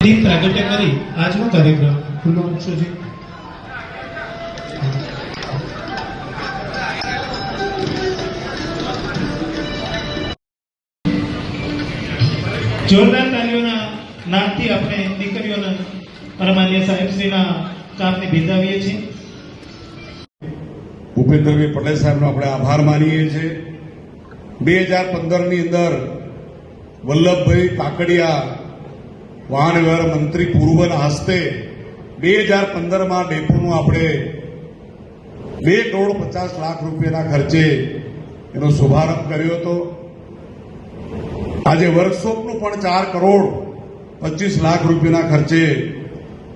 દીપ પ્રાગટ્ય કરી. આજનો કાર્યક્રમ ખુલ્લો મૂકશો છે જોરદાર તાલીઓના નાદથી આપણે દીકરીઓના પરમાન્ય સાહેબશ્રીના કામને બિરદાવીએ છીએ. ભૂપેન્દ્રભાઈ પટેલ સાહેબનો આપણે આભાર માનીએ છીએ. બે હજાર પંદરની અંદર વલ્લભભાઈ કાકડિયા વાહન વ્યવહાર મંત્રી પૂર્વના હસ્તે બે હજાર પંદરમાં ડેપોનું આપણે બે કરોડ પચાસ લાખ રૂપિયાના ખર્ચે એનો શુભારંભ કર્યો હતો. આજે વર્કશોપનું પણ ચાર કરોડ પચીસ લાખ રૂપિયાના ખર્ચે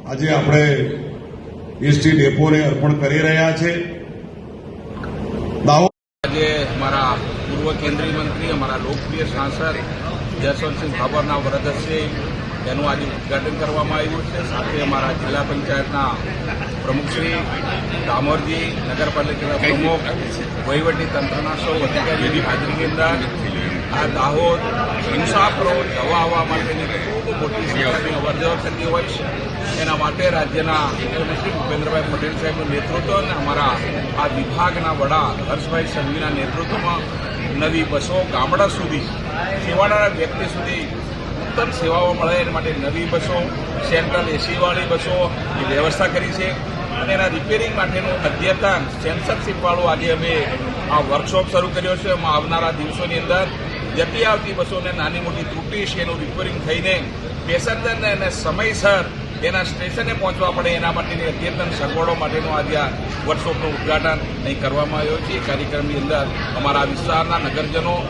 આજે આપણે એસટી ડેપોને અર્પણ કરી રહ્યા છે. દાહોદ આજે અમારા પૂર્વ કેન્દ્રીય મંત્રી, અમારા લોકપ્રિય સાંસદ જયસ્વંતસિંહ ભાભરના વરદ એનું આજે ઉદઘાટન કરવામાં આવ્યું છે. સાથે અમારા જિલ્લા પંચાયતના પ્રમુખશ્રી ડામોરજી નગરપાલિકાના પ્રમુખ વહીવટી તંત્રના સૌ અધિકારીઓની હાજરીની અંદર આ દાહોદ મુસાફરો જવા આવવા માટેની ખૂબ મોટી સંખ્યાની અવરજવર થતી હોય છે. એના માટે રાજ્યના મુખ્યમંત્રી ભૂપેન્દ્રભાઈ પટેલ સાહેબનું નેતૃત્વ અને અમારા આ વિભાગના વડા હર્ષભાઈ સંઘવીના નેતૃત્વમાં નવી બસો ગામડા સુધી છેવાડાના વ્યક્તિ સુધી ઉત્તમ સેવાઓ મળે એના માટે નવી બસો, સેન્ટ્રલ એસીવાળી બસોની વ્યવસ્થા કરી છે. અને એના રિપેરિંગ માટેનું અદ્યતન સેન્સરશીપવાળું આજે અમે આ વર્કશોપ શરૂ કર્યો છે. એમાં આવનારા દિવસોની અંદર જતી આવતી બસોને નાની મોટી ત્રુટી છે, એનું રિપેરિંગ થઈને પેસેન્જરને એને સમયસર એના સ્ટેશને પહોંચવા પડે એના માટેની અદ્યતન સગવડો માટેનું આજે આ વર્કશોપનું ઉદઘાટન અહીં કરવામાં આવ્યો છે. એ કાર્યક્રમની અંદર અમારા વિસ્તારના નગરજનો